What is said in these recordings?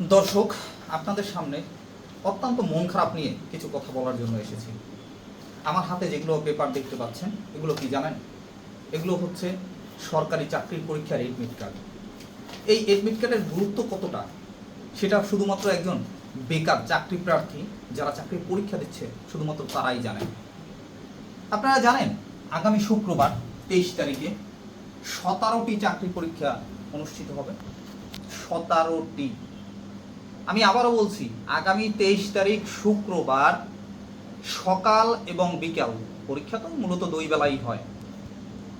দর্শক, আপনাদের সামনে অত্যন্ত মন খারাপ নিয়ে কিছু কথা বলার জন্য এসেছি। আমার হাতে যেগুলো পেপার দেখতে পাচ্ছেন, এগুলো কি জানেন? এগুলো হচ্ছে সরকারি চাকরির পরীক্ষার এডমিট কার্ড এই এডমিট কার্ডের গুরুত্ব কতটা? সেটা শুধুমাত্র একজন বেকার চাকরি প্রার্থী যারা চাকরির পরীক্ষা দিচ্ছে, শুধুমাত্র তারাই জানেন। আপনারা জানেন, আগামী শুক্রবার, তেইশ তারিখে সতেরোটি চাকরি পরীক্ষা অনুষ্ঠিত হবে। সতেরোটি আমি আবারও বলছি, আগামী তেইশ তারিখ শুক্রবার সকাল এবং বিকাল পরীক্ষা তো মূলত দুই বেলাই হয়।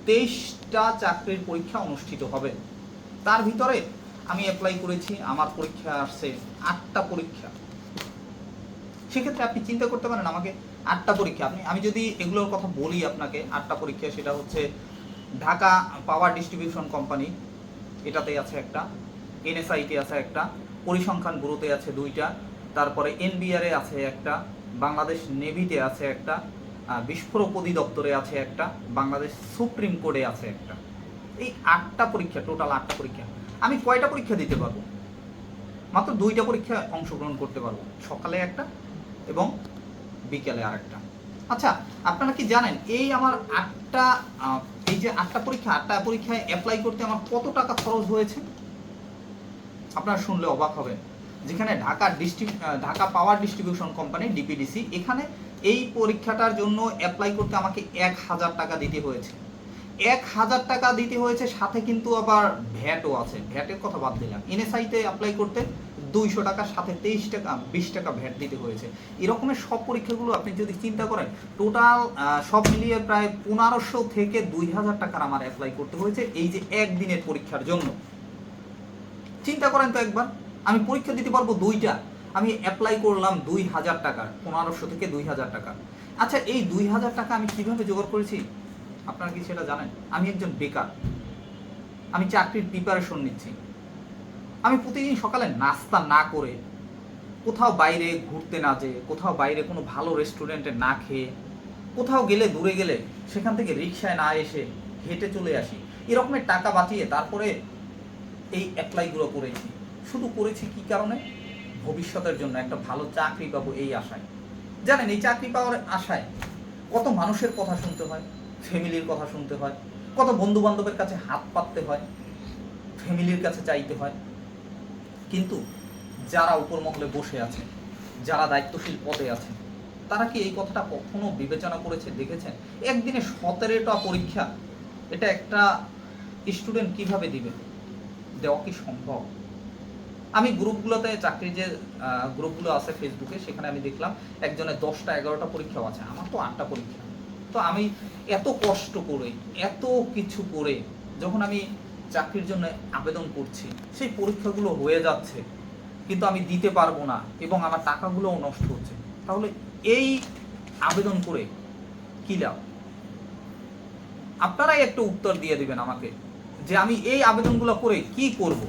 তেইশটা চাকরির পরীক্ষা অনুষ্ঠিত হবে। তার ভিতরে আমি অ্যাপ্লাই করেছি, আমার পরীক্ষা আসছে আটটা পরীক্ষা। সেক্ষেত্রে আপনি চিন্তা করতে পারেন আমাকে, আটটা পরীক্ষা। আপনি, আমি যদি এগুলোর কথা বলি আপনাকে, আটটা পরীক্ষা, সেটা হচ্ছে ঢাকা পাওয়ার ডিস্ট্রিবিউশন কোম্পানি এটাতে আছে একটা এনএসআইতে আছে একটা পরিসংখ্যান ব্যুরোতে আছে দুইটা, তারপরে এনবিআরে আছে একটা, বাংলাদেশ নেভিতে আছে একটা বিস্ফোরক অধিদপ্তরে আছে একটা, বাংলাদেশ সুপ্রিম কোর্টে আছে একটা। এই আটটা পরীক্ষা, টোটাল আটটা পরীক্ষা, আমি কয়টা পরীক্ষা দিতে পারব? মাত্র দুইটা পরীক্ষা অংশগ্রহণ করতে পারব, সকালে একটা এবং বিকেলে আরেকটা। আচ্ছা আপনারা কি জানেন, এই আমার আটটা এই যে আটটা পরীক্ষা, আটটা পরীক্ষায় অ্যাপ্লাই করতে আমার কত টাকা খরচ হয়েছে? আপনারা শুনলে অবাক হবেন। যেখানে Dhaka district Dhaka power distribution company DPDC এখানে এই পরীক্ষাটার জন্য অ্যাপ্লাই করতে আমাকে এক হাজার টাকা দিতে হয়েছে। এক হাজার টাকা দিতে হয়েছে, সাথে কিন্তু আবার ভ্যাটও আছে। ভ্যাটের কথা বাদ দিলাম। এনএসআইতে অ্যাপ্লাই করতে দুইশো টাকা, সাথে তেইশ টাকা, বিশ টাকা ভ্যাট দিতে হয়েছে। এরকমের সব পরীক্ষাগুলো আপনি যদি চিন্তা করেন টোটাল সব মিলিয়ে প্রায় পনেরোশো থেকে দুই হাজার টাকার আমার অ্যাপ্লাই করতে হয়েছে এই যে একদিনের পরীক্ষার জন্য। চিন্তা করেন তো একবার, আমি পরীক্ষা দিতে পারব দুইটা। আমি অ্যাপ্লাই করলাম দুই হাজার টাকা, পনেরোশো থেকে দুই হাজার টাকা। আচ্ছা এই দুই হাজার টাকা আমি কীভাবে জোগাড় করেছি? আপনারা কি সেটা জানেন? আমি একজন বেকার। আমি চাকরির প্রিপারেশন নিচ্ছি। আমি প্রতিদিন সকালে নাস্তা না করে কোথাও বাইরে ঘুরতে না যেয়ে, কোথাও বাইরে কোনো ভালো রেস্টুরেন্টে না খেয়ে, কোথাও গেলে দূরে গেলে সেখান থেকে রিক্সায় না এসে হেঁটে চলে আসি। এরকমের টাকা বাঁচিয়ে তারপরে এই অ্যাপ্লাইগুলো করেছি। শুধু করেছি কি কারণে? ভবিষ্যতের জন্য একটা ভালো চাকরি পাবো এই আশায়। জানেন, এই চাকরি পাওয়ার আশায় কত মানুষের কথা শুনতে হয় ফ্যামিলির কথা শুনতে হয়, কত বন্ধু বান্ধবের কাছে হাত পাততে হয় ফ্যামিলির কাছে চাইতে হয়। কিন্তু যারা উপর মহলে বসে আছে, যারা দায়িত্বশীল পদে আছে, তারা কি এই কথাটা কখনো বিবেচনা করেছে, দেখেছেন? একদিনে সতেরোটা পরীক্ষা, এটা একটা স্টুডেন্ট কীভাবে দিবে? দেওয়া কি সম্ভব? আমি গ্রুপগুলোতে চাকরির যে গ্রুপগুলো আছে ফেসবুকে সেখানে আমি দেখলাম একজনের দশটা এগারোটা পরীক্ষাও আছে, আমার তো আটটা পরীক্ষা। তো আমি এত কষ্ট করে, এত কিছু করে যখন আমি চাকরির জন্য আবেদন করছি, সেই পরীক্ষাগুলো হয়ে যাচ্ছে, কিন্তু আমি দিতে পারব না এবং আমার টাকাগুলোও নষ্ট হচ্ছে, তাহলে এই আবেদন করে কি লাভ? আপনারাই একটু উত্তর দিয়ে দিবেন আমাকে। যে আমি এই আবেদনগুলো করে কি করব?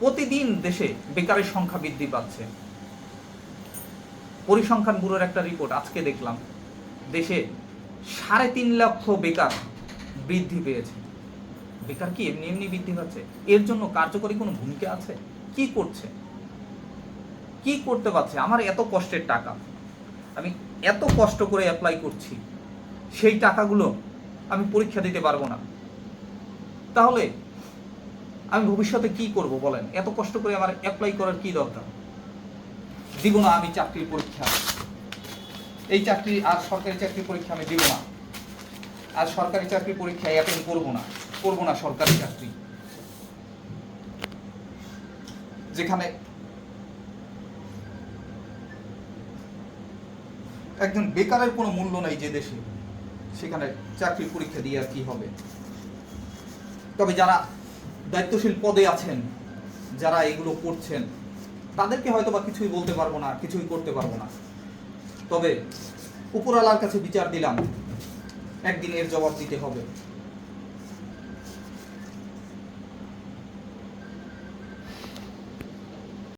প্রতিদিন দেশে বেকারের সংখ্যা বৃদ্ধি পাচ্ছে। পরিসংখ্যান ব্যুরোর একটা রিপোর্ট আজকে দেখলাম। দেশে সাড়ে তিন লক্ষ বেকার বৃদ্ধি পেয়েছে। বেকার কি এমনি এমনি বৃদ্ধি পাচ্ছে? এর জন্য কার্যকরী কোনো ভূমিকা আছে? কি করছে? কি করতে পারছে? আমার এত কষ্টের টাকা। আমি এত কষ্ট করে অ্যাপ্লাই করছি। সেই টাকাগুলো আমি পরীক্ষা দিতে পারব না। তাহলে আমি ভবিষ্যতে কি করব বলেন? এত কষ্ট করে আমার অ্যাপ্লাই করার কি দরকার? দিব না আমি চাকরির পরীক্ষা। এই চাকরি আর সরকারি চাকরি পরীক্ষা আমি দিব না। আর সরকারি চাকরি পরীক্ষা অ্যাটেন্ড করব না। করব না সরকারি চাকরি। যেখানে একজন বেকারের কোনো মূল্য নেই যে দেশে। সেখানে চাকরির পরীক্ষা দিয়ে আর কি হবে? তবে যারা দায়িত্বশীল পদে আছেন, যারা এগুলো করছেন, তাদেরকে হয়তো বা কিছুই বলতে পারব না, কিছুই করতে পারব না। তবে উপরওয়ালার কাছে বিচার দিলাম, একদিন এর জবাব দিতে হবে।